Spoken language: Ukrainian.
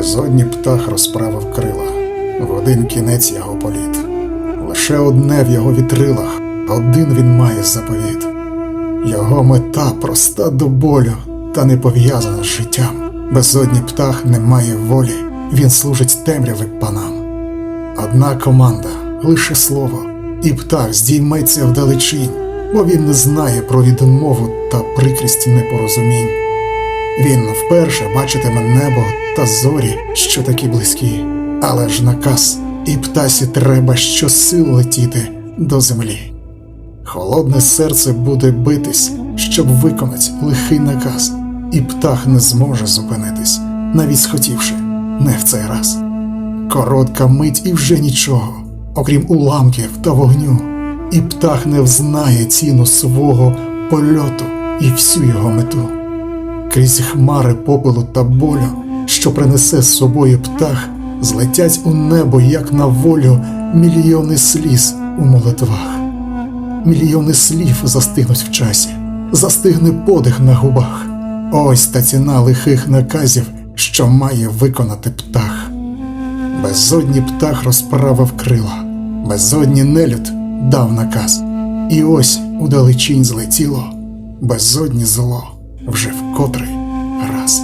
Безодні птах розправив крила, в один кінець його політ. Лише одне в його вітрилах, один він має заповіт. Його мета проста до болю, та не пов'язана з життям. Безодні птах не має волі, він служить темряви панам. Одна команда, лише слово, і птах здійметься вдалечінь, бо він не знає про відмову та прикрість непорозумінь. Він вперше бачитиме небо та зорі, що такі близькі, але ж наказ, і птасі треба щосил летіти до землі. Холодне серце буде битись, щоб виконати лихий наказ, і птах не зможе зупинитись, навіть схотівши, не в цей раз. Коротка мить і вже нічого, окрім уламків та вогню, і птах не взнає ціну свого польоту і всю його мету. Крізь хмари попелу та болю, що принесе з собою птах, злетять у небо, як на волю, мільйони сліз у молитвах. Мільйони слів застигнуть в часі, застигне подих на губах. Ось та ціна лихих наказів, що має виконати птах. Безодні птах розправив крила, безодні нелюд дав наказ, і ось удалечінь злетіло, безодні зло вже в котрий раз.